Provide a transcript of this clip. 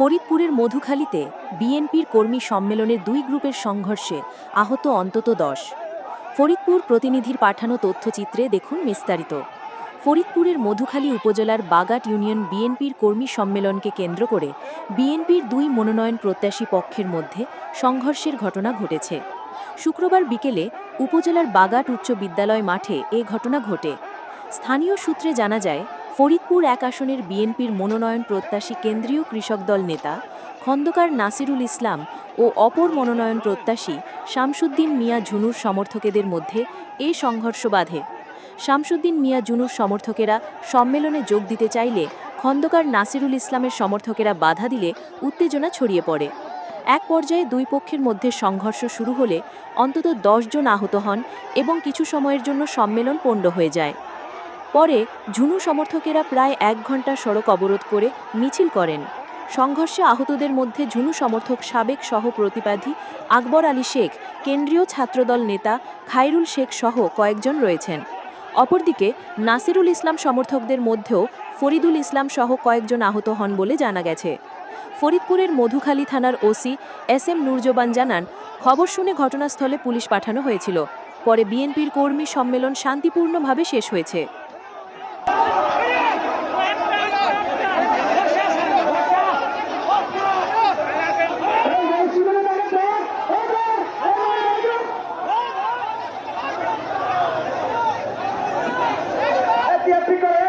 ফরিদপুরের মধুখালীতে বিএনপির কর্মী সম্মেলনের দুই গ্রুপের সংঘর্ষে আহত অন্তত দশ। ফরিদপুর প্রতিনিধির পাঠানো তথ্যচিত্রে দেখুন বিস্তারিত। ফরিদপুরের মধুখালী উপজেলার বাগাট ইউনিয়ন বিএনপির কর্মী সম্মেলনকে কেন্দ্র করে বিএনপির দুই মনোনয়ন প্রত্যাশী পক্ষের মধ্যে সংঘর্ষের ঘটনা ঘটেছে। শুক্রবার বিকেলে উপজেলার বাগাট উচ্চ বিদ্যালয় মাঠে এ ঘটনা ঘটে। স্থানীয় সূত্রে জানা যায় ফরিদপুর এক আসনের বিএনপির মনোনয়ন প্রত্যাশী কেন্দ্রীয় কৃষক দল নেতা খন্দকার নাসিরুল ইসলাম ও অপর মনোনয়ন প্রত্যাশী শামসুদ্দিন মিয়া ঝুনুর সমর্থকেদের মধ্যে এ সংঘর্ষ বাধে। শামসুদ্দিন মিয়া জুনুর সমর্থকেরা সম্মেলনে যোগ দিতে চাইলে খন্দকার নাসিরুল ইসলামের সমর্থকেরা বাধা দিলে উত্তেজনা ছড়িয়ে পড়ে। এক পর্যায়ে দুই পক্ষের মধ্যে সংঘর্ষ শুরু হলে অন্তত জন আহত হন এবং কিছু সময়ের জন্য সম্মেলন পণ্ড হয়ে যায়। পরে ঝুনু সমর্থকেরা প্রায় এক ঘণ্টা সড়ক অবরোধ করে মিছিল করেন। সংঘর্ষে আহতদের মধ্যে ঝুনু সমর্থক সাবেক সহ প্রতিবাদী আকবর আলী শেখ, কেন্দ্রীয় ছাত্রদল নেতা খায়রুল শেখ সহ কয়েকজন রয়েছেন। অপরদিকে নাসিরুল ইসলাম সমর্থকদের মধ্যেও ফরিদুল ইসলাম সহ কয়েকজন আহত হন বলে জানা গেছে। ফরিদপুরের মধুখালী থানার ওসি এস এম নুরজবান জানান, খবর শুনে ঘটনাস্থলে পুলিশ পাঠানো হয়েছিল। পরে বিএনপির কর্মী সম্মেলন শান্তিপূর্ণভাবে শেষ হয়েছে। aqui é picareta.